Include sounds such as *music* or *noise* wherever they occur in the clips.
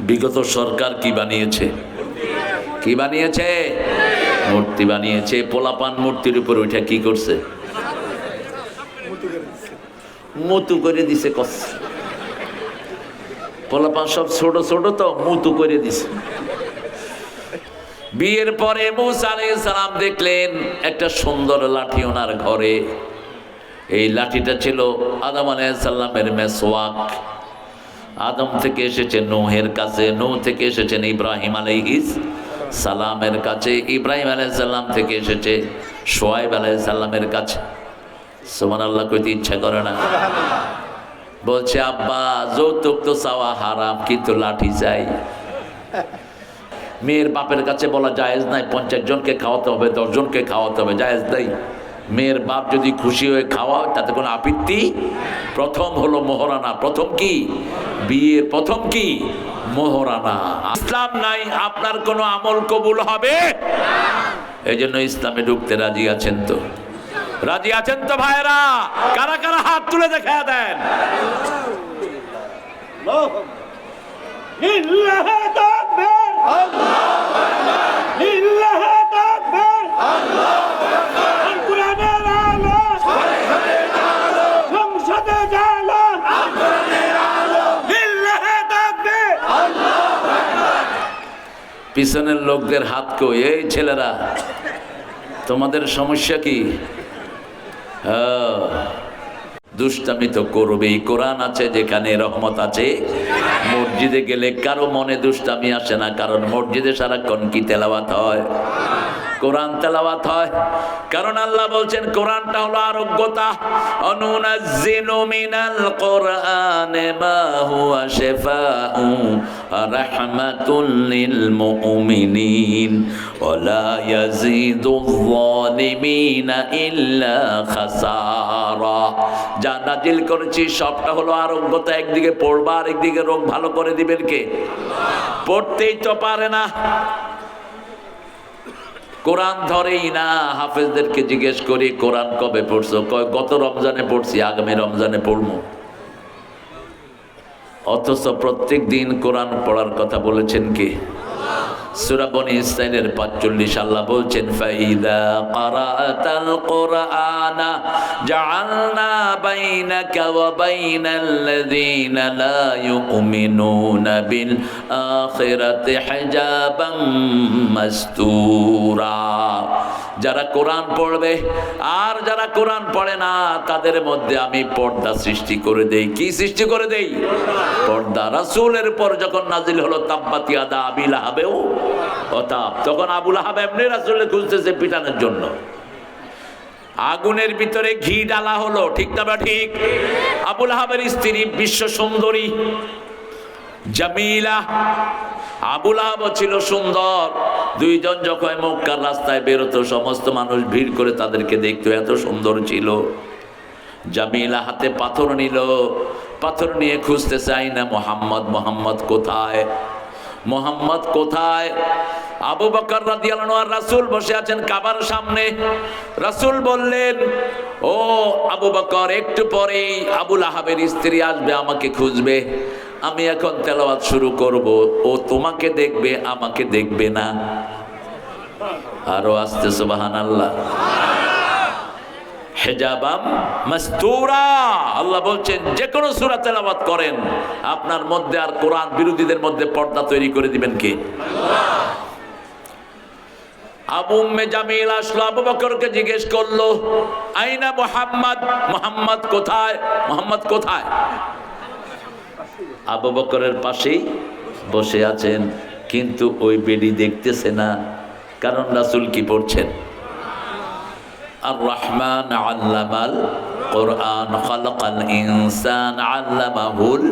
বিগত সরকার কি বানিয়েছে? কি বানিয়েছে? মূর্তি বানিয়েছে। পোলাপান মূর্তির উপর ওইটা কি করছে? মতু করে দিছে কস। পোলাপান সব ছোট ছোট তো, মুতু করে দিছে। বিয়ের পরে মুসা সালাম দেখলেন একটা সুন্দর লাঠি ওনার ঘরে। এই লাঠিটা ছিল আদম আলাইসাল্লামের মেসওয়াক। আদম থেকে এসেছে নোহের কাছে নো থেকে এসেছেন ইব্রাহিম আলাইহিস সালামের কাছে, ইব্রাহিম আলাইসাল্লাম থেকে এসেছে সোয়াইব আলাইসাল্লামের কাছে। সোমান আল্লাহ কইতে ইচ্ছা করে না। বলছে, আব্বা, যৌতুক তো চাওয়া হারাম, কিন্তু লাঠি চাই। মেয়ের বাপের কাছে বলা জায়েজ নাই, পঞ্চাশ জনকে খাওয়াতে হবে দশজনকে খাওয়াতে হবে, জায়েজ নাই। মেয়ের বাপ যদি খুশি হয়ে খাওয়া, তাতে কোনো আপত্তি? প্রথম হলো মোহরানা। প্রথম কি? বিয়ের প্রথম কি? মোহরানা। ইসলাম নাই, আপনার কোনো আমল কবুল হবে? এই জন্য ইসলামে ঢুকতে রাজি আছেন তো। রাজি আছেন তো ভাইরা কারা কারা হাত তুলে দেখা দেন? লিল্লাহ পিছনের লোকদের হাত কই এই ছেলেরা তোমাদের সমস্যা কি? হ্যাঁ, দুষ্টামি তো করবেই। কোরআন আছে যেখানে রহমত আছে। মসজিদে গেলে কারও মনে দুষ্টামি আসে না কারণ মসজিদে সারাক্ষণ কি তেলাওয়াত হয়? কোরআন তেলাওয়াত হয়। কারণ আল্লাহ বলছেন কোরআনটা হলো আরোগ্যতা। অনুনাজ্জিলু মিনাল কোরআনে মা হুয়া শিফাউ রাহমাতুল লিল মুমিনিন ওয়ালা ইয়াজিদুয যালিমিনা ইল্লা যা নাজিল করেছি সবটা হলো আরোগ্যতা, একদিকে পড়বা আর একদিকে রোগ ভালো করে দিবেন কে? পড়তেই তো পারে না। কোরআন ধরেই না, হাফেজদেরকে জিজ্ঞেস করি, কোরআন কবে পড়ছো? কয়, গত রমজানে পড়ছি, আগামী রমজানে পড়ব। অথচ প্রত্যেক দিন কোরআন পড়ার কথা বলেছেন কি? সুরাবনি ইসরাইলের পাঁচচল্লিশ, আল্লাহ বলছেন, ফাইদা কারাতাল কোরআনা জাআলনা বাইনাকা ওয়া বাইনাল্লাযীনা লা ইউমিনুনা বিল আখিরাতি হিজাবাম মাসতুরা। যারা কোরআন পড়বে, আর যারা কোরআন পড়ে না, তাদের মধ্যে আমি পর্দা সৃষ্টি করে দেই। কি সৃষ্টি করে দেই? পর্দা রাসূলের পর যখন নাজিল হলো তাব্বাতি আদা আবিল হাবেও তখন আবুল আহাব এমনি রাসূলের খুঁজতেছে পিটানোর জন্য। আগুনের ভিতরে ঘি ডালা হলো। ঠিক না বা ঠিক? আবুল আহাবের স্ত্রী বিশ্ব সুন্দরী। জামিলা। আবুল আহাব ছিল সুন্দর। দুইজন যখন মক্কার রাস্তায় বেরোতো, সমস্ত মানুষ ভিড় করে তাদেরকে দেখতো, এত সুন্দর ছিল। জামিলা হাতে পাথর নিল। পাথর নিয়ে খুঁজতে চাই না মোহাম্মদ মোহাম্মদ কোথায়? মোহাম্মদ কোথায়? আবু বকর রাদিয়াল্লাহু আর রাসূল বসে আছেন কাবার সামনে। রাসূল বললেন, ও আবু বকর, একটু পরেই আবুল আহাবের স্ত্রী আসবে, আমাকে খুঁজবে। আমি এখন তেলাওয়াত শুরু করব। ও তোমাকে দেখবে, আমাকে দেখবে না। আরও আসতে সুবহানাল্লাহ। হেজাবাম আল্লাহ বলছেন যে কোনো সূরা তেলাওয়াত করেন, আপনার মধ্যে আর কোরআন বিরোধীদের মধ্যে পর্দা তৈরি করে দিবেন কে? আবু বকরকে জিজ্ঞেস করল মোহাম্মদ কোথায়? মোহাম্মদ কোথায়? আবু বকরের পাশেই বসে আছেন, কিন্তু ওই বেডি দেখতেছে না, কারণ রাসূল কি পড়ছেন? আর রহমান আল্লামাল কোরআন খালাকাল ইনসান আল্লামাহুল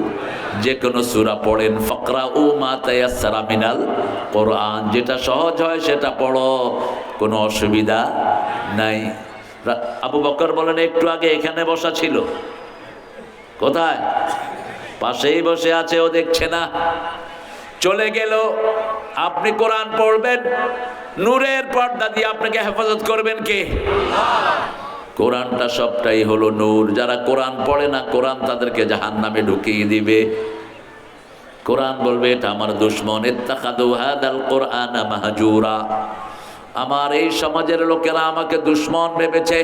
যে কোনো সূরা পড়েন ফকরা ও মা তায়াসসারা মিনাল কোরআন যেটা সহজ হয় সেটা পড়ো, কোনো অসুবিধা নাই। আবু বকর বলেন, একটু আগে এখানে বসা ছিল। কোথায়? পাশেই বসে আছে, ও দেখছে না। চলে গেল। আপনি কোরআন পড়বেন, নূরের পর্দা দিয়ে আপনাকে হেফাজত করবেন কে? কোরআনটা সবটাই হলো নূর। যারা কোরআন পড়ে না, কোরআন তাদেরকে জাহান নামে ঢুকিয়ে দিবে। কোরআন বলবে, এটা আমার দুশ্মন। কোরআন মাহজুরা। আমার এই সমাজের লোকেরা আমাকে দুশ্মন ভেবেছে,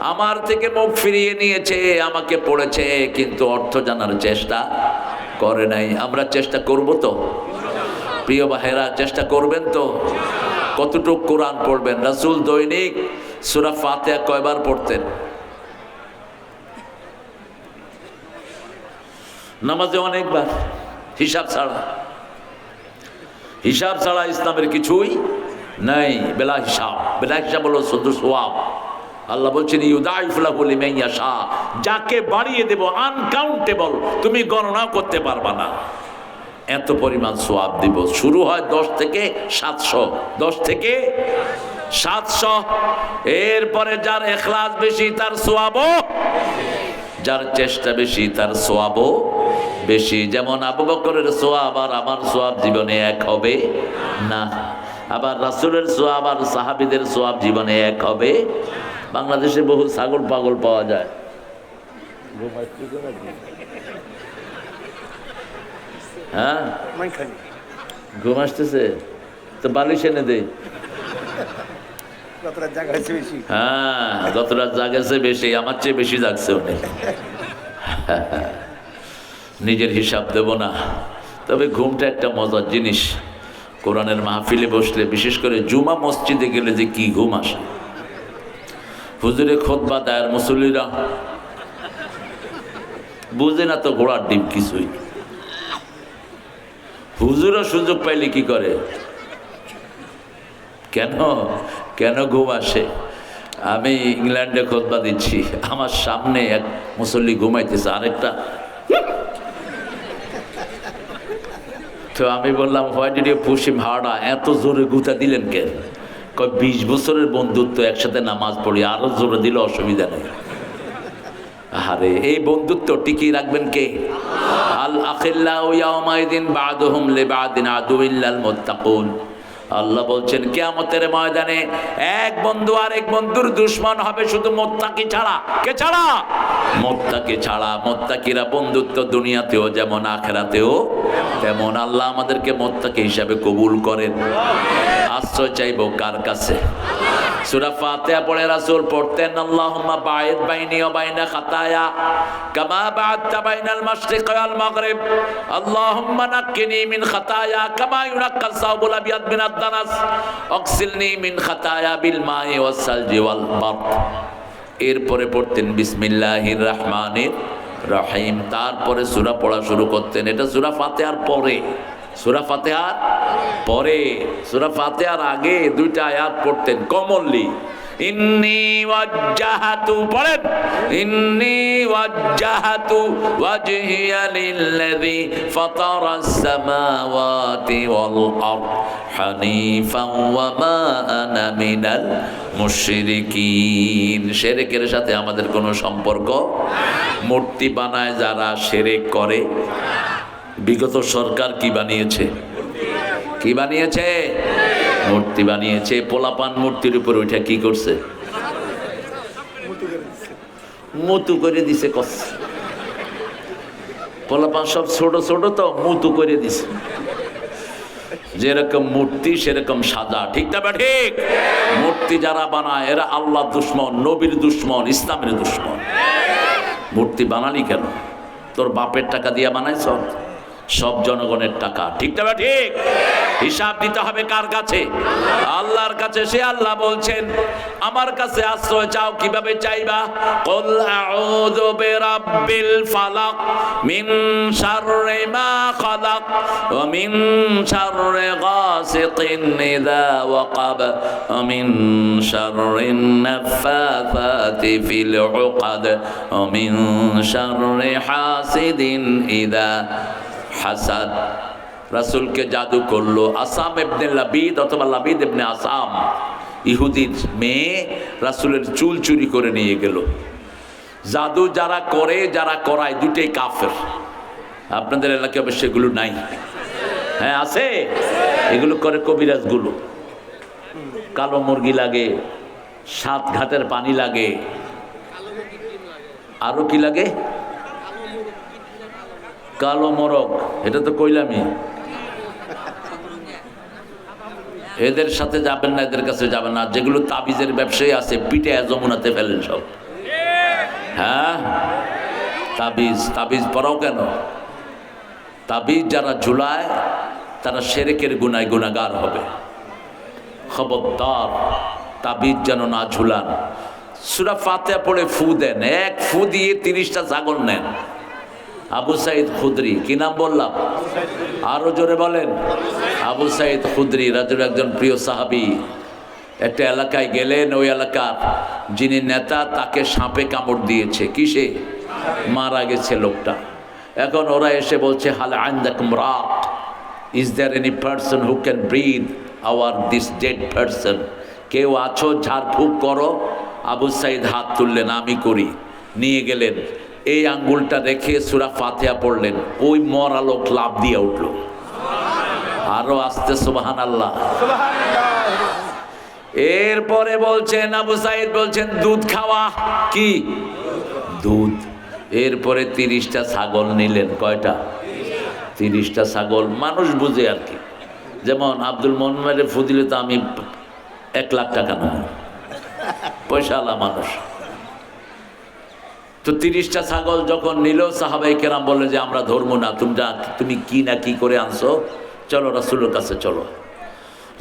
আমার থেকে মুখ ফিরিয়ে নিয়েছে, আমাকে পড়েছে, কিন্তু অর্থ জানার চেষ্টা করে নাই। আমরা চেষ্টা করব তো? প্রিয় ভাইরা চেষ্টা করবেন তো। কতটুক কোরআন পড়বেন? রাসূল দৈনিক সূরা ফাতিহা কয়বার পড়তেন? নামাজে অনেকবার। হিসাব ছাড়া। হিসাব ছাড়া ইসলামের কিছুই নাই। বেলা হিসাব। বেলা হিসাব হলো শুদ্ধ সোয়াব। আল্লাহ বলছেন শাহ যাকে বাড়িয়ে দেব আনকাউন্টেবল তুমি গণনা করতে পারবা না। এত পরিমাণ সোয়াব দিব। শুরু হয় দশ থেকে সাতশো। দশ থেকে সাতশো। এরপরে যার এখলাস বেশি, তার সোয়াবও যার চেষ্টা বেশি, তার সোয়াবও বেশি। যেমন আবু বকরের সোয়াব আর আমার সোয়াব জীবনে এক হবে না। আবার রাসুলের সোয়াব আর সাহাবিদের সোয়াব জীবনে এক হবে বাংলাদেশে বহু ছাগল পাগল পাওয়া যায়। হ্যাঁ? ঘুম আসতেছে। তো বালিশ এনে দেয় যতটা জায়গা আছে বেশি। হ্যাঁ জাগেছে বেশি আমার চেয়ে বেশি জাগছে উনি। নিজের হিসাব দেব না। তবে ঘুমটা একটা মজার জিনিস। কোরআনের মাহফিলে বসলে বিশেষ করে জুমা মসজিদে গেলে যে কি ঘুম আসে। হুজুরে খোদবা দায়ের মুসল্লিরা। বুঝে না তো ঘোড়ার ডিম কিছুই। হুজুরও সুযোগ পাইলে কি করে? কেন? কেন ঘুম আসে? আমি ইংল্যান্ডে খোদবা দিচ্ছি। আমার সামনে এক মুসল্লি ঘুমাইতেছে, আরেকটা। তো আমি বললাম হোয়াই ডিড ইউ হার্ডা? এত জোরে গুতা দিলেন কেন? কয়, বিশ বছরের বন্ধুত্ব, একসাথে নামাজ পড়ি, আরও জোরে দিলে অসুবিধা নেই। আরে এই বন্ধুত্ব টিকিয়ে রাখবেন কে? আল আখিল্লাহু ইয়াউমাইদিন লে বাদিন আদুইল্লাল মোত্তাকুন। আল্লাহ বলছেন, কেয়ামতের ময়দানে এক বন্ধু আর এক বন্ধুর দুশ্মন হবে শুধু মোত্তাকি ছাড়া। কে ছাড়া? মোত্তাকি ছাড়া। মোত্তাকিরা বন্ধুত্ব দুনিয়াতেও যেমন আখেরাতেও তেমন আল্লাহ আমাদেরকে মোত্তাকি হিসাবে কবুল করেন। আশ্রয় চাইব কার কাছে? সূরা ফাতিহা পড়ে রাসূল পড়তেন, আল্লাহুম্মা বাঈদ খাতায়া কামা বা'আদতা বাইনাল মাশরিক ওয়াল মাগরিব। মিন খাতায়া কামা ইউনাক্কাল সাওবুল আবিয়াদ মিন আদ-দানাস। মিন খাতায়া বিল মাই ওয়াস এরপরে পড়তেন, বিসমিল্লাহির রহমানির রহিম তারপরে সুরা পড়া শুরু করতেন। এটা সুরা ফাতেহার পরে। সুরা ফাতেহার পরে। সুরা ফাতেহার আগে দুইটা আয়াত পড়তেন, কমনলি। ইন্নি ওয়াজ্জাহাতু, পড়েন। ইন্নি ওয়াজ্জাহাতু ওয়াজহিয়া লিল্লাযী ফাতারাস সামাওয়াতি ওয়াল আরদ হানিফান ওয়া মা আনা মিনাল মুশরিকিন। শিরকের সাথে আমাদের কোনো সম্পর্ক? মূর্তি বানায় যারা শিরক করে। বিগত সরকার কি বানিয়েছে? কি বানিয়েছে? মূর্তি বানিয়েছে, পোলাপান মূর্তির উপর ওইটা কি করছে? মতু করে দিছে কস। পোলাপান সব ছোট ছোট তো, মুতু করে দিছে। যেরকম মূর্তি, সেরকম সাজা, ঠিক না ঠিক? মূর্তি যারা বানায়, এরা আল্লাহ দুশ্মন, নবীর দুশ্মন, ইসলামের দুশ্মন। মূর্তি বানালি কেন? তোর বাপের টাকা দিয়ে বানাইছ? সব জনগণের টাকা। ঠিক তবে ঠিক। হিসাব দিতে হবে কার কাছে? আল্লাহর কাছে। সে আল্লাহ বলছেন, আমার কাছে আশ্রয় চাও কীভাবে চাইবা? কল আউযু বিরাব্বিল ফালাক মিন শাররি মা খালাক ওয়া মিন শাররি গাসিকিন ইযা ওয়াকাব ওয়া মিন শাররি নাফাসাতি ফিল উকাদ ওয়া মিন শাররি হাসিদিন ইযা হাসাদ রাসূলকে জাদু করল আসাম ইবনে লাবিদ অথবা লাবিদ ইবনে আসাম। ইহুদির মেয়ে রাসূলের চুল চুরি করে নিয়ে গেল। জাদু যারা করে, যারা করায় দুটেই কাফের। আপনাদের এলাকায় অবশ্য এগুলো নাই। হ্যাঁ আছে? এগুলো করে কবিরাজগুলো। কালো মুরগি লাগে, সাত ঘাটের পানি লাগে। আরও কি লাগে? কালো মরক এটা তো কইলামই। এদের সাথে যাবেন না, এদের কাছে যাবেন না। যেগুলো তাবিজের ব্যবসায়ী আছে পিঠে যমুনাতে ফেলেন সব। হ্যাঁ? তাবিজ তাবিজ পরাও কেন? তাবিজ যারা ঝুলায়, তারা সেরেকের গুনায় গুণাগার হবে। খবরদার, তাবিজ যেন না ঝুলান। সুরা ফাতে পড়ে ফু দেন। এক ফু দিয়ে তিরিশটা ছাগল নেন। আবু সাইদ খুদরি, কি নাম বললাম? আরও জোরে বলেন। আবু সাইদ খুদরি, রাজুর একজন প্রিয় সাহাবি। একটা এলাকায় গেলেন, ওই এলাকার যিনি নেতা, তাকে সাপে কামড় দিয়েছে। কিসে? মারা গেছে লোকটা। এখন ওরা এসে বলছে, হাল আইন্দাক রাত is there any person who can breathe our this dead person কেউ আছো? ঝাড়ফুঁক করো। আবু সাইদ হাত তুললেন, আমি করি। নিয়ে গেলেন। এই আঙ্গুলটা রেখে সুরা ফাতেহা পড়লেন। ওই মরা লোক লাভ দিয়ে উঠল। আরও আসতে সুবাহান আল্লাহ এরপরে বলছেন, আবু সাইদ বলছেন, দুধ খাওয়া কি? দুধ। এরপরে তিরিশটা ছাগল নিলেন। কয়টা? তিরিশটা ছাগল। মানুষ বুঝে আর কি। যেমন আব্দুল মোহাম্মদের ফুদিলে তো আমি এক লাখ টাকা নেব। পয়সাওয়ালা মানুষ। তো তিরিশটা ছাগল যখন নিল সাহাবাই কেরাম বলল যে আমরা ধরবো না তোমরা তুমি কি না কি করে আনছো? চলো রাসুলের কাছে চলো।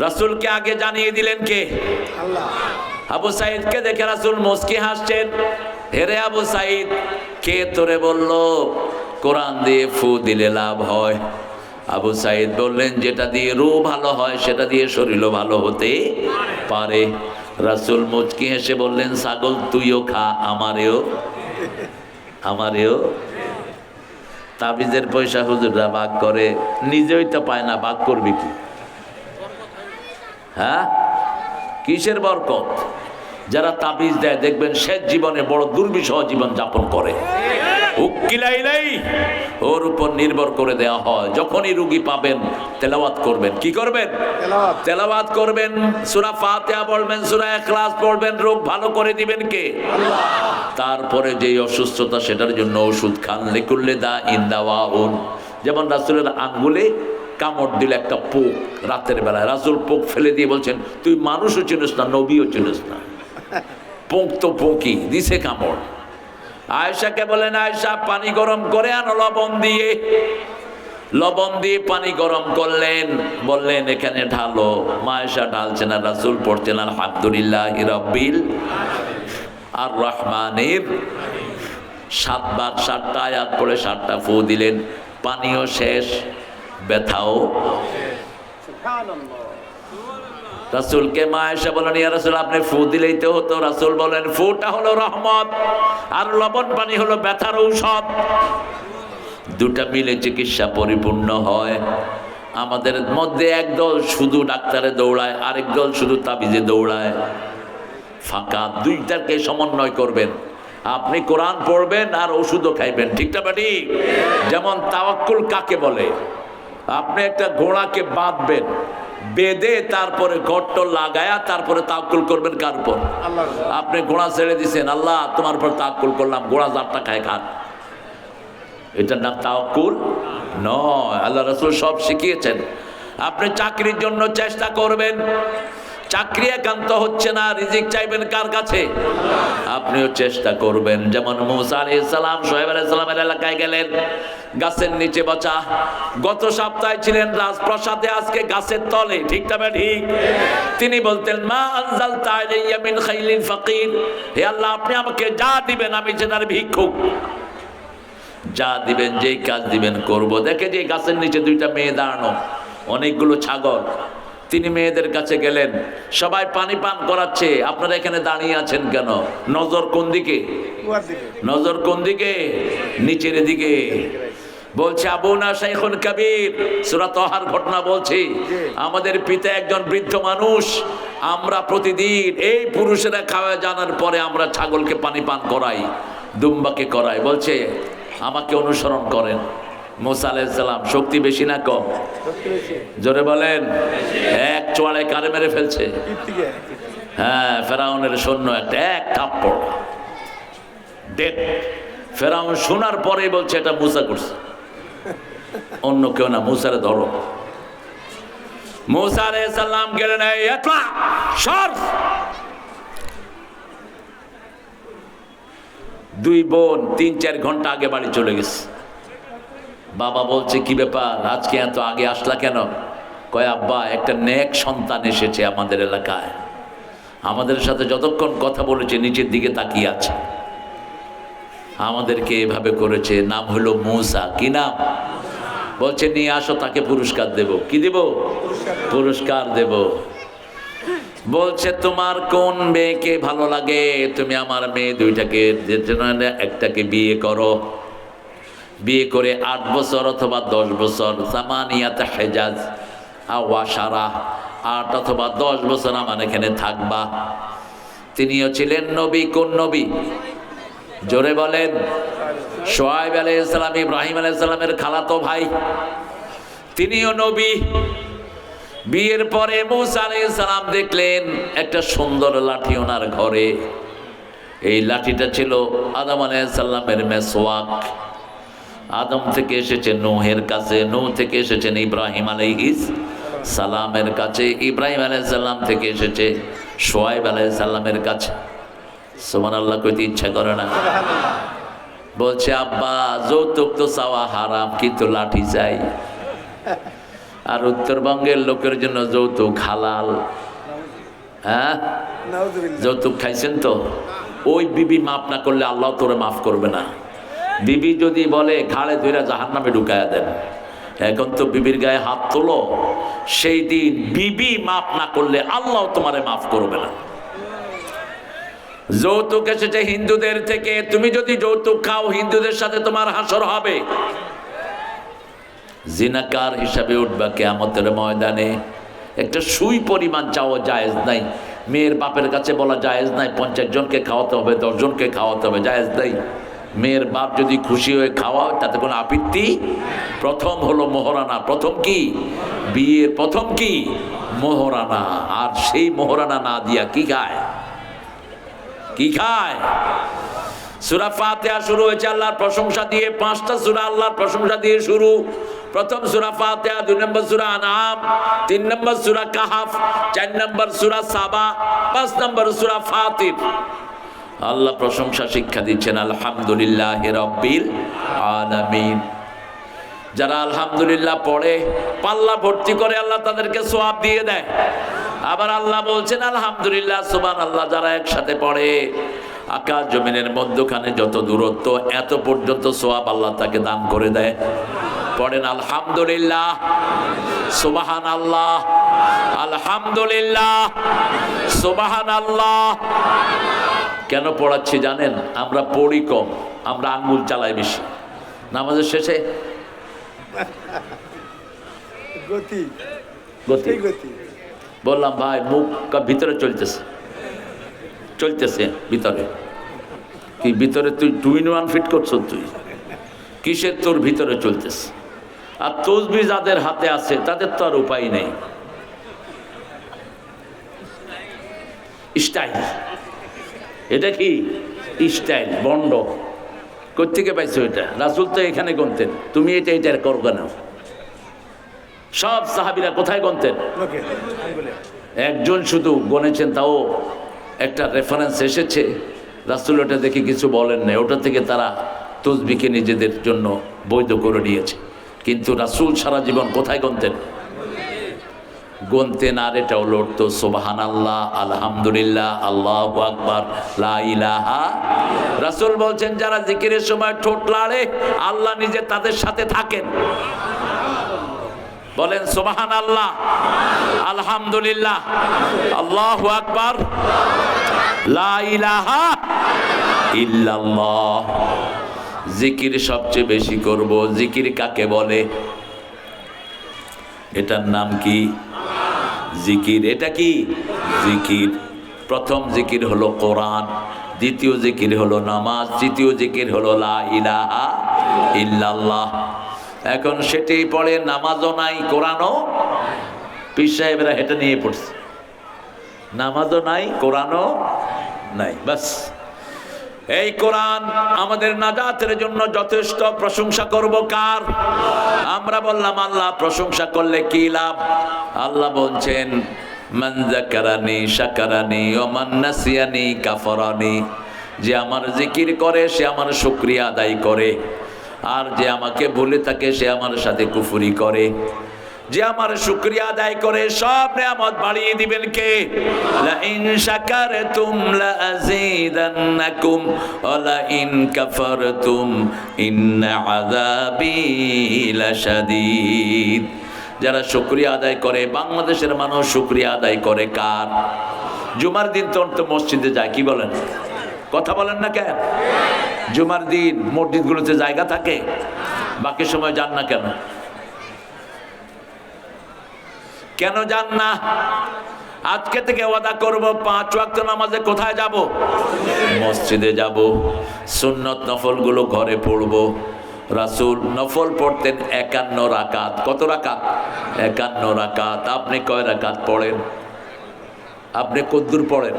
রাসুলকে আগে জানিয়ে দিলেন কে? আবু সাইদকে দেখে রাসুল মুস্কি হাসছেন। হেরে আবু সাইদ কে তোরে বলল কোরআন দিয়ে ফু দিলে লাভ হয়? আবু সাইদ বললেন যেটা দিয়ে রু ভালো হয় সেটা দিয়ে শরীরও ভালো হতে পারে। রাসুল মুচকি হেসে বললেন ছাগল তুইও খা আমারেও আমারেও। তাবিজের পয়সা হুজুররা ভাগ করে, নিজেই তো পায় না, ভাগ করবি কি? হ্যাঁ? কিসের বরকত? যারা তাবিজ দেয়, দেখবেন শেষ জীবনে বড় দুর্বিষহ জীবন যাপন করে। উকিলাইলাই ওর উপর নির্ভর করে দেওয়া হয়। যখনই রুগী পাবেন তেলাওয়াত করবেন। কি করবেন? তেলাওয়াত। করবেন। সুরা ফাতিহা পড়বেন সুরা এখলাস পড়বেন। রোগ ভালো করে দিবেন কে? তারপরে যেই অসুস্থতা সেটার জন্য ওষুধ খান। লিকুল্লে দা ইন্দাওয়াউন যেমন রাসুলের আঙ্গুলে কামড় দিল একটা পোক রাতের বেলায়। রাসুল পোক ফেলে দিয়ে বলছেন তুই মানুষও চিনিস না নবীও চিনিস না। *laughs* পোক তো পোকই দিছে কামড়। আয়েশাকে বলেন আয়সা পানি গরম করে আনো লবণ দিয়ে। লবণ দিয়ে পানি গরম করলেন। বললেন, এখানে ঢালো। মায়েশা ঢালছেন, আর রাসুল পড়ছেন, আলহামদুলিল্লাহ রব্বিল আর রহমানের সাতবার সাতটা আয়াত পড়ে সাতটা ফু দিলেন। পানিও শেষ, ব্যথাও। রাসুলকে মা এসে বলেন ইয়া রাসুল, আপনি ফু দিলেই তো হতো। রাসুল বলেন ফুটা হলো রহমত আর লবণ পানি হলো ব্যথার ঔষধ। দুটা মিলে চিকিৎসা পরিপূর্ণ হয়। আমাদের মধ্যে একদল শুধু ডাক্তারে দৌড়ায়, আরেক দল শুধু তাবিজে দৌড়ায়। ফাঁকা দুইটাকে সমন্বয় করবেন। আপনি কোরআন পড়বেন আর ওষুধও খাইবেন ঠিকটা বাটি? যেমন তাওয়াক্কুল কাকে বলে? আপনি একটা ঘোড়াকে বাঁধবেন বেঁধে তারপরে ঘট্ট লাগায়া তারপরে তাকুল করবেন কার উপর? আপনি ঘোড়া ছেড়ে দিছেন আল্লাহ তোমার উপর তাকুল করলাম ঘোড়া যারটা খায় খান। এটার নাম তাকুল নয়। আল্লাহ রসুল সব শিখিয়েছেন। আপনি চাকরির জন্য চেষ্টা করবেন। চাকরি একান্ত হচ্ছে না, রিজিক চাইবেন কার কাছে? আপনিও চেষ্টা করবেন। যেমন মুসা আলি সালাম, সোহেব সালামের এলাকায় গেলেন, গাছের নিচে বচা। গত সপ্তাহে ছিলেন রাজপ্রাসাদে, আজকে গাছের তলে। ঠিক তবে ঠিক। তিনি বলতেন, মা আনজাল তাইলাইয়া খাইলিন ফাকির। হে আল্লাহ, আপনি আমাকে যা দিবেন, আমি সেটার ভিক্ষুক। যা দিবেন, যেই কাজ দিবেন, করব। দেখে যে গাছের নিচে দুইটা মেয়ে দাঁড়ানো, অনেকগুলো ছাগল। তিনি মেয়েদের কাছে গেলেন সবাই পানি পান করাচ্ছে আপনারা এখানে দাঁড়িয়ে আছেন কেন? নজর কোন দিকে? নজর কোন দিকে? নিচের দিকে। বলছে আবু না শাইখুন কবির। সুরা তহার ঘটনা বলছি আমাদের পিতা একজন বৃদ্ধ মানুষ আমরা প্রতিদিন এই পুরুষেরা খাওয়া জানার পরে আমরা ছাগলকে পানি পান করাই দুম্বাকে করাই। বলছে আমাকে অনুসরণ করেন। মোসা আলাইসালাম শক্তি বেশি না কম? জোরে বলেন এক চোয়ালে কারে মেরে ফেলছে? হ্যাঁ ফেরাউনের সৈন্য একটা এক থাপ্পড়। ফেরাউন শোনার পরে বলছে এটা মুসা করছে। অন্য কেউ না মুসারে ধরো। মুসা গেলেন দুই বোন তিন চার ঘণ্টা আগে বাড়ি চলে গেছে। বাবা বলছে, কি ব্যাপার? আজকে এত আগে আসলা কেন? কয়, আব্বা, একটা নেক সন্তান এসেছে আমাদের এলাকায়। আমাদের সাথে যতক্ষণ কথা বলেছে, নিচের দিকে তাকিয়ে আছে। আমাদেরকে এভাবে করেছে। নাম হলো মৌসা। কি নাম? বলছে, নিয়ে আসো, তাকে পুরস্কার দেব। কি দেব? পুরস্কার দেব। বলছে, তোমার কোন মেয়েকে ভালো লাগে? তুমি আমার মেয়ে দুইটাকে একটাকে বিয়ে করো। বিয়ে করে আট বছর অথবা দশ বছর, সামানিয়াতে হেজাজ আওয়া সারা, আট অথবা দশ বছর আমার এখানে থাকবা। তিনিও ছিলেন নবী, কোন নবী? জোরে বলেন, সোহাইব আলাইসালাম ইব্রাহিম আলাইসালামের খালাতো ভাই। তিনিও নবী। বিয়ের পরে মুসা আলাইসালাম দেখলেন একটা সুন্দর লাঠি ওনার ঘরে। এই লাঠিটা ছিল আদম আলাইসাল্লামের মেসওয়াক। আদম থেকে এসেছে নোহের কাছে নূহ থেকে এসেছেন ইব্রাহিম আলাইহিস সালামের কাছে ইব্রাহিম আলাইসাল্লাম থেকে এসেছে সোয়াইব আলাইসাল্লামের কাছে। সোমান আল্লাহ কইতে ইচ্ছা করে না। বলছে আব্বা যৌতুক তো চাওয়া হারাম কিন্তু লাঠি চাই। আর উত্তরবঙ্গের লোকের জন্য যৌতুক হালাল। হ্যাঁ? যৌতুক খাইছেন তো? ওই বিবি মাফ না করলে আল্লাহ তোরে মাফ করবে না। বিবি যদি বলে, ঘাড়ে ধরে জাহান নামে ঢুকাইয়া দেন। এখন তো বিবির গায়ে হাত তোলো। সেই দিন বিবি মাফ না করলে আল্লাহ তোমারে মাফ করবে না। যৌতুক এসেছে হিন্দুদের থেকে। তুমি যদি যৌতুক খাও, হিন্দুদের সাথে তোমার হাসর হবে। জিনাকার হিসাবে উঠবা কেয়ামতের ময়দানে। একটা সুই পরিমাণ চাওয়া জায়েজ নাই। মেয়ের বাপের কাছে বলা জায়েজ নাই, পঞ্চাশ জনকে খাওয়াতে হবে দশজনকে খাওয়াতে হবে, জায়েজ নাই। মেয়ের বাপ যদি খুশি হয়ে খাওয়ায়, তাতে কোনো আপত্তি? প্রথম হলো মোহরানা। প্রথম কি? বিয়ের প্রথম কি? মোহরানা। আর সেই মোহরানা না দিয়া কি খায়? কি খায়? সুরা শুরু হয়েছে আল্লাহর প্রশংসা দিয়ে, পাঁচটা সুরা আল্লাহর প্রশংসা দিয়ে শুরু। প্রথম সুরা ফাতিহা, দুই নম্বর সুরা আনাম তিন নম্বর সুরা কাহাফ, চার নম্বর সুরা সাবা, পাঁচ নম্বর সুরা ফাতির আল্লাহ প্রশংসা শিক্ষা দিচ্ছেন, আলহামদুলিল্লাহ রব্বিল আলামিন। যারা আলহামদুলিল্লাহ পড়ে, পাল্লা ভর্তি করে আল্লাহ তাদেরকে সোয়াব দিয়ে দেয়। আবার আল্লাহ বলছেন, আলহামদুলিল্লাহ সুবান আল্লাহ যারা একসাথে পড়ে, আকাশ জমিনের মধ্যখানে যত দূরত্ব, এত পর্যন্ত সোয়াব আল্লাহ তাকে দান করে দেয়। পড়েন আলহামদুলিল্লাহ সুবাহান আল্লাহ আলহামদুলিল্লাহ সুবাহান আল্লাহ কেন পড়াচ্ছি জানেন? আমরা পড়ি কম আমরা আঙ্গুল চালাই বেশি। নামাজের শেষে? গতি। গতি। গতি। বললাম ভাই মুখ ভিতরে চলতেছে। চলতেছে ভিতরে। কি ভিতরে তুই টু ইন ওয়ান ফিট করছ তুই? কিসের তোর ভিতরে চলতেছে? আর তসবি যাদের হাতে আছে তাদের তো আর উপায় নেই। স্টাইল। এটা কি? Style bond. কোথেকে পাইছো এটা? রাসুল তো এখানে গনতেন তুমি এটা এটা করো কেন সব সাহাবিরা কোথায় গনতেন একজন শুধু গনেছেন তাও একটা রেফারেন্স এসেছে। রাসুল ওটা দেখে কিছু বলেন নাই। ওটা থেকে তারা তসবিকে নিজেদের জন্য বৈধ করে নিয়েছে। কিন্তু রাসুল সারা জীবন কোথায় গনতেন গনতেন আর এটাও লড়তো সোবাহান আল্লাহ আলহামদুলিল্লাহ, আল্লাহ আকবার, লা ইলাহা রাসুল বলছেন, যারা জিকিরের সময় ঠোঁট লাড়ে, আল্লাহ নিজে তাদের সাথে থাকেন। বলেন সোবাহান আল্লাহ আলহামদুলিল্লাহ, আল্লাহ আকবার, লা ইলাহা ইল্লাল্লাহ। জিকির সবচেয়ে বেশি করব। জিকির কাকে বলে? এটার নাম কি? জিকির। এটা কি? জিকির। প্রথম জিকির হলো কোরআন, দ্বিতীয় জিকির হলো নামাজ, তৃতীয় জিকির হলো লা ইল্লাল্লাহ। এখন সেটি পড়ে নামাজও নাই, কোরআনও পীর সাহেবরা এটা নিয়ে পড়ছে। নামাজও নাই, কোরআনও নাই। বাস। এই কোরআন আমাদের নাজাতের জন্য যথেষ্ট প্রশংসা করব কার? আমরা বললাম, আল্লাহ প্রশংসা করলে কি লাভ? আল্লাহ বলছেন, মান যাকারানি শাকারানি ও মান নাসিয়ানি কাফরানি। যে আমার জিকির করে, সে আমার শুকরিয়া আদায় করে। আর যে আমাকে ভুলে থাকে, সে আমার সাথে কুফুরি করে। যে আমার শুক্রিয়া আদায় করে সব নিয়ামত বাড়িয়ে দিবেন কে? লা ইন শাকারতুম লা আযীদান্নাকুম ইন কাফারতুম ইন্না আযাবি লাশাদীদ। যারা শুক্রিয়া আদায় করে, বাংলাদেশের মানুষ শুক্রিয়া আদায় করে কার? জুমার দিন তো তো মসজিদে যায়, কি বলেন? কথা বলেন না কেন? জুমার দিন মসজিদগুলোতে জায়গা থাকে? বাকি সময় যান না কেন? কেন যান না? আজকে থেকে ওয়াদা করব, পাঁচ ওয়াক্ত নামাজে কোথায় যাব? মসজিদে যাব। সুন্নত নফলগুলো ঘরে পড়ব। রাসূল নফল পড়তেন একান্ন রাকাত। কত রাকাত? একান্ন রাকাত। আপনি কয় রাকাত পড়েন? আপনি কদ্দুর পড়েন?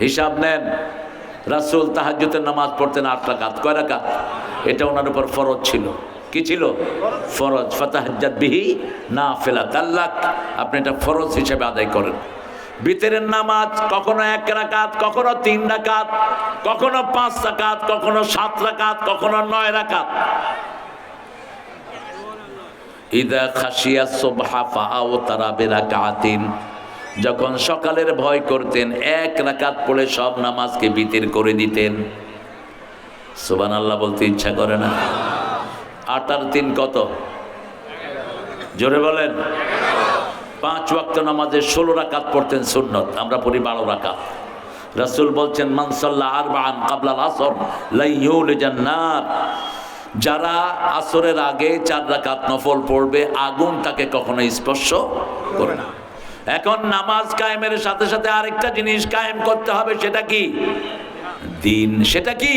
হিসাব নেন। রাসূল তাহাজ্জুদের নামাজ পড়তেন আট রাকাত। কয় রাকাত? এটা ওনার উপর ফরজ ছিল। কি ছিল? ফরজ। ফাতাহাজ্জাত বিহি না ফেলা তাল্লাক, আপনি এটা ফরজ হিসেবে আদায় করেন। বিতরের নামাজ, কখনো এক রাকাত, কখনো তিন রাকাত, কখনো পাঁচ রাকাত, কখনো সাত রাকাত, কখনো নয় রাকাত। ইদা খাসিয়া সুবহা ফাআও তারা বিরাকাতিন। যখন সকালের ভয় করতেন, এক রাকাত পড়ে সব নামাজকে বিতির করে দিতেন। সুবহানাল্লাহ বলতে ইচ্ছা করে না। আর তিন কত? জোরে বলেন। পাঁচ ওয়াক্ত নামাজে ষোলো রাকাত পড়তেন সুন্নত, আমরা পড়ি বারো রাকাত। রাসুল বলছেন মানসাল্লাহ আর বান কাবলাল আসর লাইয়ুল জান্নাত যারা আসরের আগে চার রাকাত নফল পড়বে, আগুন তাকে কখনো স্পর্শ করে না। এখন নামাজ কায়েমের সাথে সাথে আরেকটা জিনিস কায়েম করতে হবে, সেটা কি? দিন, সেটা কি?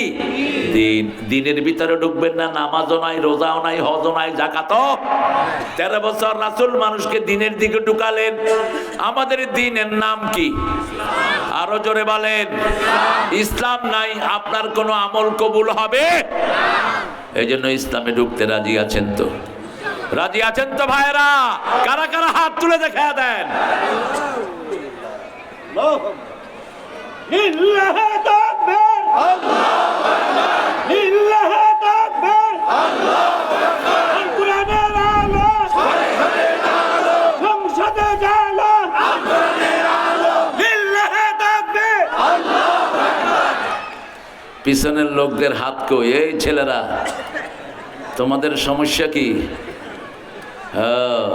দিন। দিনের ভিতরে ঢুকবেন না, নামাজও নাই, রোজাও নাই, হজও নাই জাকাতও তেরো বছর রাসুল মানুষকে দিনের দিকে ঢুকালেন। আমাদের দিনের নাম কি? আরও জোরে বলেন। ইসলাম নাই, আপনার কোনো আমল কবুল হবে? এই জন্য ইসলামে ঢুকতে রাজি আছেন তো? রাজি আছেন তো ভাইরা কারা কারা হাত তুলে দেখা দেন? পিছনের লোকদের হাত কই এই ছেলেরা তোমাদের সমস্যা কি? হ্যাঁ,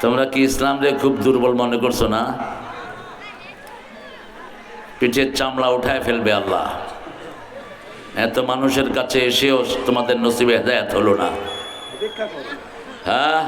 তোমরা কি ইসলাম রে খুব দুর্বল মনে করছ না? পিঠের চামড়া উঠায় ফেলবে আল্লাহ। এত মানুষের কাছে এসেও তোমাদের নসিবে হেদায়ত হলো না। হ্যাঁ?